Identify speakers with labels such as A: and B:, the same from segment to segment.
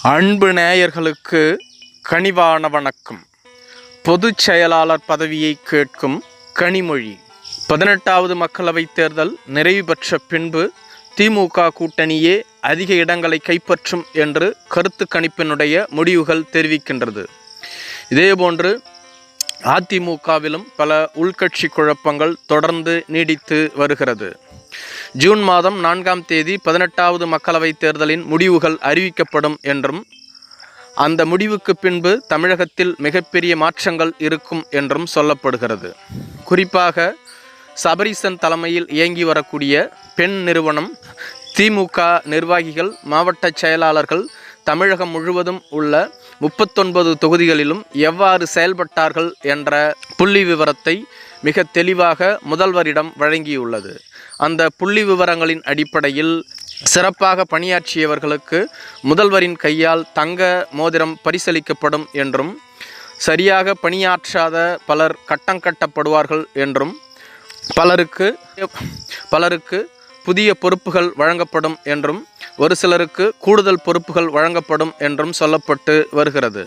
A: அன்பு நேயர்களுக்கு கனிவான வணக்கம். பொதுச் செயலாளர் பதவியை கேட்கும் கனிமொழி. பதினெட்டாவது மக்களவைத் தேர்தல் நிறைவு பெற்ற பின்பு திமுக கூட்டணியே அதிக இடங்களை கைப்பற்றும் என்று கருத்து கணிப்பினுடைய முடிவுகள் தெரிவிக்கின்றது. இதேபோன்று அதிமுகவிலும் பல உள்கட்சி குழப்பங்கள் தொடர்ந்து நீடித்து வருகிறது. ஜூன் மாதம் நான்காம் தேதி பதினெட்டாவது மக்களவைத் தேர்தலின் முடிவுகள் அறிவிக்கப்படும் என்றும் அந்த முடிவுக்கு பின்பு தமிழகத்தில் மிகப்பெரிய மாற்றங்கள் இருக்கும் என்றும் சொல்லப்படுகிறது. குறிப்பாக சபரிசன் தலைமையில் இயங்கி வரக்கூடிய பெண் நிறுவனம் திமுக நிர்வாகிகள் மாவட்ட செயலாளர்கள் தமிழகம் முழுவதும் உள்ள முப்பத்தொன்பது தொகுதிகளிலும் எவ்வாறு செயல்பட்டார்கள் என்ற புள்ளி விவரத்தை மிக தெளிவாக முதல்வரிடம் வழங்கியுள்ளது. அந்த புள்ளி விவரங்களின் அடிப்படையில் சிறப்பாக பணியாற்றியவர்களுக்கு முதல்வரின் கையால் தங்க மோதிரம் பரிசளிக்கப்படும் என்றும் சரியாக பணியாற்றாத பலர் கட்டங்கட்டப்படுவார்கள் என்றும் பலருக்கு பலருக்கு புதிய பொறுப்புகள் வழங்கப்படும் என்றும் ஒரு சிலருக்கு கூடுதல் பொறுப்புகள் வழங்கப்படும் என்றும் சொல்லப்பட்டு வருகிறது.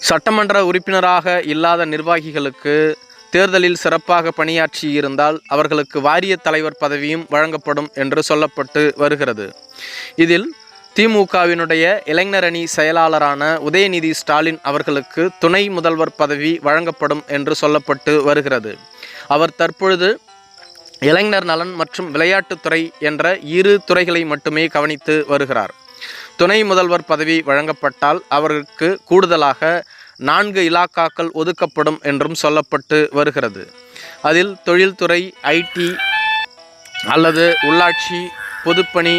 A: சட்டமன்ற உறுப்பினராக இல்லாத நிர்வாகிகளுக்கு தேர்தலில் சிறப்பாக பணியாற்றி இருந்தால் அவர்களுக்கு வாரிய தலைவர் பதவியும் வழங்கப்படும் என்று சொல்லப்பட்டு வருகிறது. இதில் திமுகவினுடைய இளைஞரணி செயலாளரான உதயநிதி ஸ்டாலின் அவர்களுக்கு துணை முதல்வர் பதவி வழங்கப்படும் என்று சொல்லப்பட்டு வருகிறது. அவர் தற்பொழுது இளைஞர் நலன் மற்றும் விளையாட்டுத்துறை என்ற இரு துறைகளை மட்டுமே கவனித்து வருகிறார். துணை முதல்வர் பதவி வழங்கப்பட்டால் அவருக்கு கூடுதலாக நான்கு இலாக்காக்கள் ஒதுக்கப்படும் என்றும் சொல்லப்பட்டு வருகிறது. அதில் தொழில்துறை ஐடி அல்லது உள்ளாட்சி பொதுப்பணி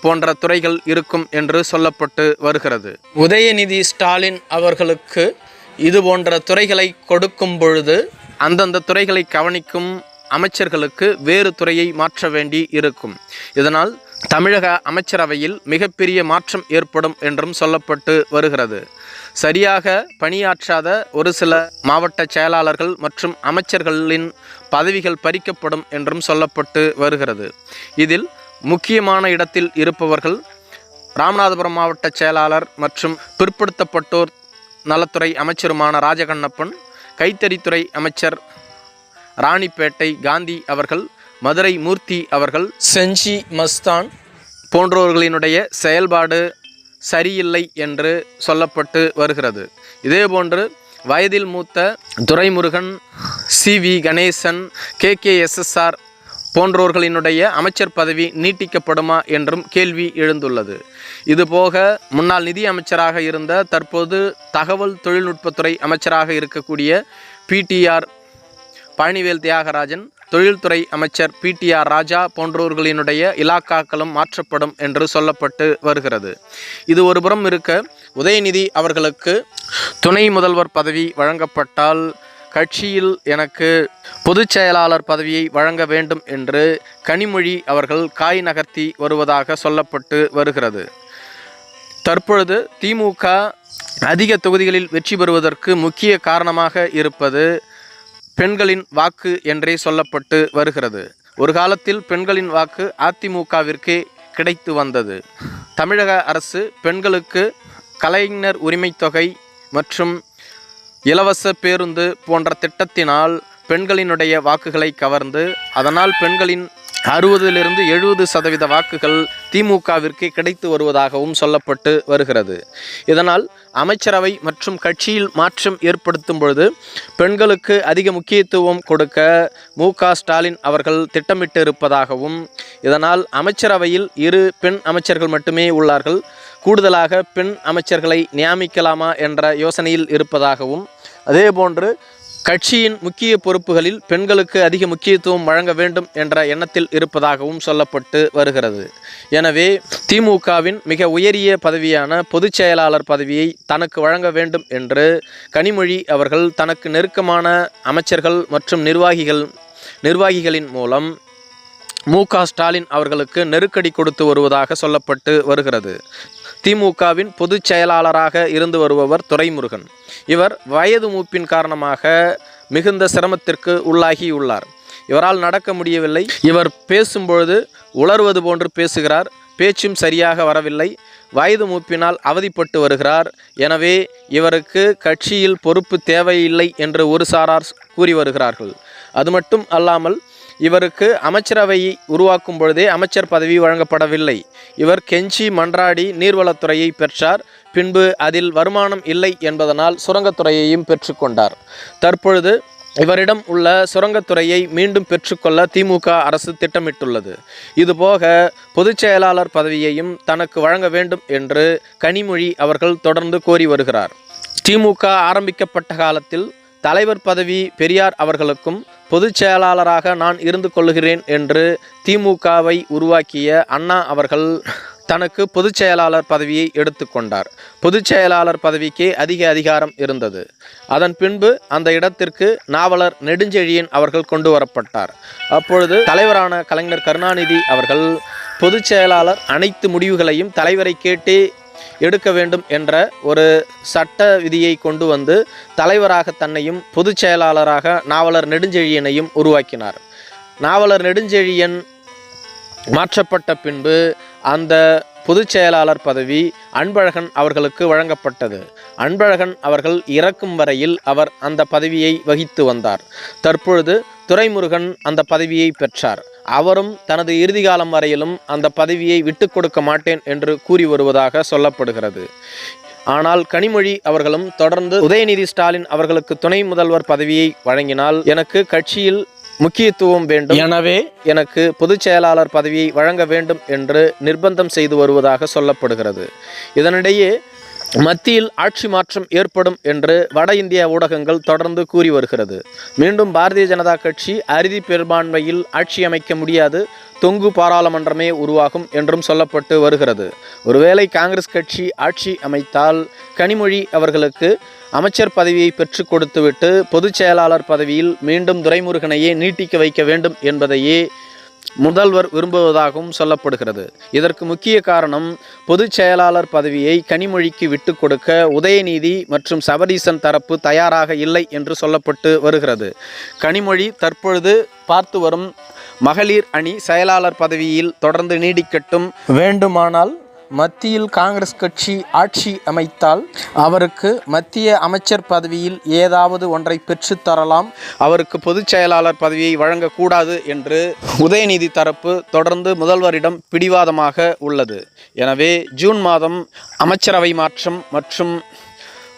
A: போன்ற துறைகள் இருக்கும் என்று சொல்லப்பட்டு வருகிறது. உதயநிதி ஸ்டாலின் அவர்களுக்கு இது போன்ற துறைகளை கொடுக்கும் பொழுது அந்தந்த துறைகளை கவனிக்கும் அமைச்சர்களுக்கு வேறு துறையை மாற்ற வேண்டி இருக்கும். இதனால் தமிழக அமைச்சரவையில் மிகப்பெரிய மாற்றம் ஏற்படும் என்றும் சொல்லப்பட்டு வருகிறது. சரியாக பணியாற்றாத ஒரு சில மாவட்ட செயலாளர்கள் மற்றும் அமைச்சர்களின் பதவிகள் பறிக்கப்படும் என்றும் சொல்லப்பட்டு வருகிறது. இதில் முக்கியமான இடத்தில் இருப்பவர்கள் ராமநாதபுரம் மாவட்ட செயலாளர் மற்றும் பிற்படுத்தப்பட்டோர் நலத்துறை அமைச்சருமான ராஜகண்ணப்பன் கைத்தறித்துறை அமைச்சர் ராணிப்பேட்டை காந்தி அவர்கள் மதுரை மூர்த்தி அவர்கள் செஞ்சி மஸ்தான் போன்றவர்களினுடைய செயல்பாடு சரியில்லை என்று சொல்லப்பட்டு வருகிறது. இதேபோன்று வயதில் மூத்த Duraimurugan C. V. Ganesan K. K. SSR போன்றோர்களினுடைய அமைச்சர் பதவி நீட்டிக்கப்படுமா என்றும் கேள்வி எழுந்துள்ளது. இதுபோக முன்னாள் நிதி அமைச்சராக இருந்த தற்போது தகவல் தொழில்நுட்பத்துறை அமைச்சராக இருக்கக்கூடிய பிடிஆர் பழனிவேல் தியாகராஜன் தொழில்துறை அமைச்சர் பிடிஆர் ராஜா போன்றோர்களினுடைய இலாக்காக்களும் மாற்றப்படும் என்று சொல்லப்பட்டு வருகிறது. இது ஒருபுறம் இருக்க உதயநிதி அவர்களுக்கு துணை முதல்வர் பதவி வழங்கப்பட்டால் கட்சியில் எனக்கு பொதுச் செயலாளர் பதவியை வழங்க வேண்டும் என்று கனிமொழி அவர்கள் காய் நகர்த்தி வருவதாக சொல்லப்பட்டு வருகிறது. தற்பொழுது திமுக அதிக தொகுதிகளில் வெற்றி பெறுவதற்கு முக்கிய காரணமாக இருப்பது பெண்களின் வாக்கு என்றே சொல்லப்பட்டு வருகிறது. ஒரு காலத்தில் பெண்களின் வாக்கு அதிமுகவிற்கே கிடைத்து வந்தது. தமிழக அரசு பெண்களுக்கு கலைஞர் உரிமைத் தொகை மற்றும் இலவச பேருந்து போன்ற திட்டத்தினால் பெண்களினுடைய வாக்குகளை கவர்ந்து அதனால் பெண்களின் அறுபதிலிருந்து எழுபது சதவீத வாக்குகள் திமுகவிற்கு கிடைத்து வருவதாகவும் சொல்லப்பட்டு வருகிறது. இதனால் அமைச்சரவை மற்றும் கட்சியில் மாற்றம் ஏற்படுத்தும் பொழுது பெண்களுக்கு அதிக முக்கியத்துவம் கொடுக்க மு ஸ்டாலின் அவர்கள் திட்டமிட்டு இருப்பதாகவும் இதனால் அமைச்சரவையில் இரு பெண் அமைச்சர்கள் மட்டுமே உள்ளார்கள். கூடுதலாக பெண் அமைச்சர்களை நியமிக்கலாமா என்ற யோசனையில் இருப்பதாகவும் அதேபோன்று கட்சியின் முக்கிய பொறுப்புகளில் பெண்களுக்கு அதிக முக்கியத்துவம் வழங்க வேண்டும் என்ற எண்ணத்தில் இருப்பதாகவும் சொல்லப்பட்டு வருகிறது. எனவே திமுகவின் மிக உயரிய பதவியான பொதுச் செயலாளர் பதவியை தனக்கு வழங்க வேண்டும் என்று கனிமொழி அவர்கள் தனக்கு நெருக்கமான அமைச்சர்கள் மற்றும் நிர்வாகிகள் நிர்வாகிகளின் மூலம் மு க ஸ்டாலின் அவர்களுக்கு நெருக்கடி கொடுத்து வருவதாக சொல்லப்பட்டு வருகிறது. திமுகவின் பொதுச் செயலாளராக இருந்து வருபவர் துரைமுருகன். இவர் வயது மூப்பின் காரணமாக மிகுந்த சிரமத்திற்கு உள்ளாகியுள்ளார். இவரால் நடக்க முடியவில்லை. இவர் பேசும்பொழுது உளர்வது போன்று பேசுகிறார். பேச்சும் சரியாக வரவில்லை. வயது மூப்பினால் அவதிப்பட்டு வருகிறார். எனவே இவருக்கு கட்சியில் பொறுப்பு தேவையில்லை என்று ஒரு சாரார் கூறி வருகிறார்கள். அது மட்டும் அல்லாமல் இவருக்கு அமைச்சரவையை உருவாக்கும் பொழுதே அமைச்சர் பதவி வழங்கப்படவில்லை. இவர் கெஞ்சி மன்றாடி நீர்வளத்துறையை பெற்றார். பின்பு அதில் வருமானம் இல்லை என்பதனால் சுரங்கத்துறையையும் பெற்றுக்கொண்டார் தற்பொழுது இவரிடம் உள்ள சுரங்கத்துறையை மீண்டும் பெற்றுக்கொள்ள திமுக அரசு திட்டமிட்டுள்ளது. இதுபோக பொதுச் செயலாளர் பதவியையும் தனக்கு வழங்க வேண்டும் என்று கனிமொழி அவர்கள் தொடர்ந்து கோரி வருகிறார். திமுக ஆரம்பிக்கப்பட்ட காலத்தில் தலைவர் பதவி பெரியார் அவர்களுக்கும் பொதுச் செயலாளராக நான் இருந்து கொள்கிறேன் என்று திமுகவை உருவாக்கிய அண்ணா அவர்கள் தனக்கு பொதுச் செயலாளர் பதவியை எடுத்துக்கொண்டார் பொதுச் செயலாளர் பதவிக்கே அதிக அதிகாரம் இருந்தது. அதன் பின்பு அந்த இடத்திற்கு நாவலர் நெடுஞ்செழியன் அவர்கள் கொண்டு வரப்பட்டார். அப்பொழுது தலைவரான கலைஞர் கருணாநிதி அவர்கள் பொதுச் செயலாளர் அனைத்து முடிவுகளையும் தலைவரை கேட்டே எடுக்க வேண்டும் என்ற ஒரு சட்ட விதியை கொண்டு வந்து தலைவராக தன்னையும் பொதுச் செயலாளராக நாவலர் நெடுஞ்செழியனையும் உருவாக்கினார். நாவலர் நெடுஞ்செழியன் மாற்றப்பட்ட பின்பு அந்த பொதுச் செயலாளர் பதவி அன்பழகன் அவர்களுக்கு வழங்கப்பட்டது. அன்பழகன் அவர்கள் இறக்கும் வரையில் அவர் அந்த பதவியை வகித்து வந்தார். தற்பொழுது துரைமுருகன் அந்த பதவியை பெற்றார். அவரும் தனது இறுதி காலம் வரையிலும் அந்த பதவியை விட்டு கொடுக்க மாட்டேன் என்று கூறி வருவதாக சொல்லப்படுகிறது. ஆனால் கனிமொழி அவர்களும் தொடர்ந்து உதயநிதி ஸ்டாலின் அவர்களுக்கு துணை முதல்வர் பதவியை வழங்கினால் எனக்கு கட்சியில் முக்கியத்துவம் வேண்டும். எனவே எனக்கு பொதுச் செயலாளர் பதவியை வழங்க வேண்டும் என்று நிர்பந்தம் செய்து வருவதாக சொல்லப்படுகிறது. இதனிடையே மத்தியில் ஆட்சி மாற்றம் ஏற்படும் என்று வட இந்திய ஊடகங்கள் தொடர்ந்து கூறி வருகிறது. மீண்டும் பாரதிய ஜனதா கட்சி அறுதி பெரும்பான்மையில் ஆட்சி அமைக்க முடியாது தொங்கு பாராளுமன்றமே உருவாகும் என்றும் சொல்லப்பட்டு வருகிறது. ஒருவேளை காங்கிரஸ் கட்சி ஆட்சி அமைத்தால் கனிமொழி அவர்களுக்கு அமைச்சர் பதவியை பெற்றுக் கொடுத்துவிட்டு பொதுச் செயலாளர் பதவியில் மீண்டும் துரைமுருகனையே நீட்டிக்க வைக்க வேண்டும் என்பதையே முதல்வர் விரும்புவதாகவும் சொல்லப்படுகிறது. இதற்கு முக்கிய காரணம் பொதுச் செயலாளர் பதவியை கனிமொழிக்கு விட்டு கொடுக்க உதயநீதி மற்றும் சபரீசன் தரப்பு தயாராக இல்லை என்று சொல்லப்பட்டு வருகிறது. கனிமொழி தற்பொழுது பார்த்து வரும் மகளிர் அணி செயலாளர் பதவியில் தொடர்ந்து நீடிக்கட்டும். வேண்டுமானால் மத்தியில் காங்கிரஸ் கட்சி ஆட்சி அமைத்தால் அவருக்கு மத்திய அமைச்சர் பதவியில் ஏதாவது ஒன்றை பெற்று தரலாம். அவருக்கு பொதுச் செயலாளர் பதவியை வழங்கக்கூடாது என்று உதயநிதி தரப்பு தொடர்ந்து முதல்வரிடம் பிடிவாதமாக உள்ளது. எனவே ஜூன் மாதம் அமைச்சரவை மாற்றம் மற்றும்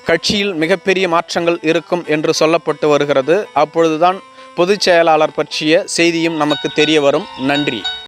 A: கட்சியில் மிகப்பெரிய மாற்றங்கள் இருக்கும் என்று சொல்லப்பட்டு வருகிறது. அப்பொழுதுதான் பொதுச் செயலாளர் பற்றிய செய்தியும் நமக்கு தெரிய வரும். நன்றி.